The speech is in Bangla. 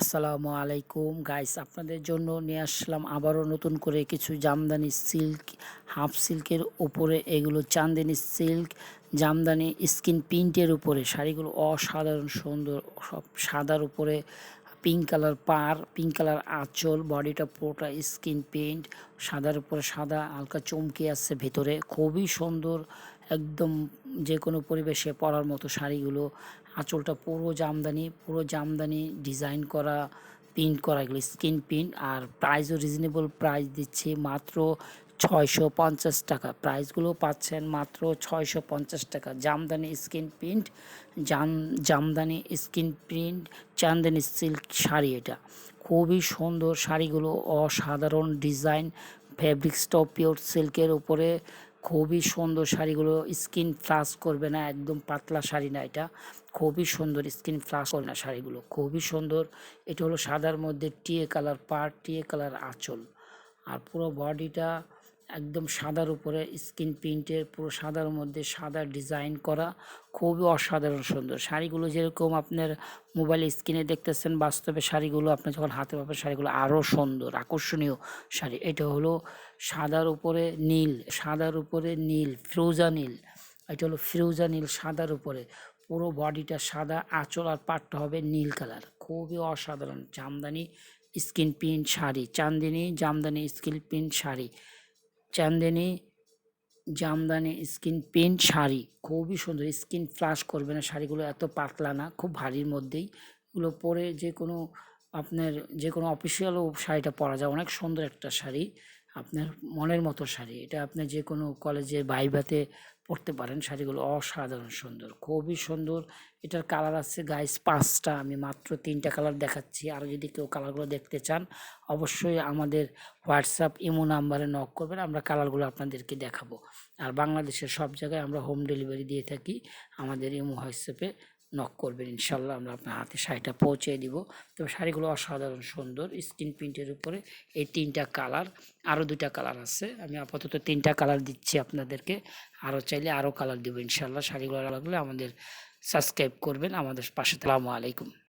আসসালামু আলাইকুম। গাইস আপনাদের জন্য নিয়ে আসলাম আবারও নতুন করে কিছু জামদানি সিল্ক হাফ সিল্কের উপরে এগুলো চান্দিনী সিল্ক জামদানি স্কিন প্রিন্টের উপরে। শাড়িগুলো অসাধারণ সুন্দর, সব সাদার উপরে পিঙ্ক কালার পার পিঙ্ক কালার আঁচল বডিটা পুরোটা স্কিন পেন্ট সাদার উপরে সাদা, হালকা চমকে আসছে ভেতরে। খুবই সুন্দর, একদম যে কোনো পরিবেশে পরার মতো শাড়িগুলো। আঁচলটা পুরো জামদানি পুরো জামদানি ডিজাইন করা প্রিন্ট করা, এগুলো স্কিন প্রিন্ট আর প্রাইসও রিজনেবল প্রাইস দিচ্ছে। মাত্র ছয়শো পঞ্চাশ টাকা। প্রাইসগুলো পাচ্ছেন মাত্র ছয়শো পঞ্চাশ টাকা। জামদানি স্কিন প্রিন্ট, জাম, jamdani skin print Chandani silk sari এটা। খুবই সুন্দর শাড়িগুলো, অসাধারণ ডিজাইন। ফেব্রিক স্টপ পিওর সিল্কের উপরে খুবই সুন্দর শাড়িগুলো। স্কিন ফ্লাশ করবে না, একদম পাতলা শাড়ি না এটা। খুবই সুন্দর স্কিন ফ্লাশ করে না শাড়িগুলো। খুবই সুন্দর। এটা হলো সাদার মধ্যে টিয়ে কালার, পার টিয়ে কালার আঁচল। আর পুরো বডিটা একদম সাদার উপরে স্কিন প্রিন্টের পুরো সাদার মধ্যে সাদা ডিজাইন করা, খুবই অসাধারণ সুন্দর। শাড়িগুলো যেরকম আপনার মোবাইল স্ক্রিনে দেখতেছেন, বাস্তবে শাড়িগুলো আপনি যখন হাতে পাবেন, শাড়িগুলো আরও সুন্দর, আকর্ষণীয় শাড়ি। এটা হলো সাদার উপরে নীল, সাদার উপরে নীল, ফিরোজা নীল। এটা হলো ফিরোজা নীল সাদার উপরে। পুরো বডিটা সাদা, আঁচল আর পাটটা হবে নীল কালার। খুবই অসাধারণ jamdani skin print sari, Chandini jamdani skin print sari. Chandini jamdani skin paint sari, খুবই সুন্দর। স্কিন ফ্লাশ করবে না, শাড়িগুলো এত পাতলা না, খুব ভারীর মধ্যেই। এগুলো পরে যে কোনো আপনার যে কোনো অফিসিয়ালও শাড়িটা পরা যায়। অনেক সুন্দর একটা শাড়ি। আপনার মনের মতো শাড়ি। এটা আপনি যে কোনো কলেজে বাইবাতে পরতে পারেন। শাড়িগুলো অসাধারণ সুন্দর, খুবই সুন্দর। এটার কালার আছে গাইস পাঁচটা। আমি মাত্র তিনটা কালার দেখাচ্ছি। আর যদি কেউ কালারগুলো দেখতে চান, অবশ্যই আমাদের হোয়াটসঅ্যাপ ইমো নাম্বারে নক করবেন। আমরা কালারগুলো আপনাদেরকে দেখাবো। আর বাংলাদেশের সব জায়গায় আমরা হোম ডেলিভারি দিয়ে থাকি। আমাদের ইমো হোয়াটসঅ্যাপে নক করবেন, ইনশাল্লাহ আমরা আপনার হাতে শাড়িটা পৌঁছে দিব। তবে শাড়িগুলো অসাধারণ সুন্দর স্ক্রিন প্রিন্টের উপরে এই তিনটা কালার, আরও দুটা কালার আছে। আমি আপাতত তিনটা কালার দিচ্ছি আপনাদেরকে, আরও চাইলে আরও কালার দেবো ইনশাল্লাহ। শাড়িগুলো লাগলে আমাদের সাবস্ক্রাইব করবেন। আমাদের পাশে আসসালামু আলাইকুম।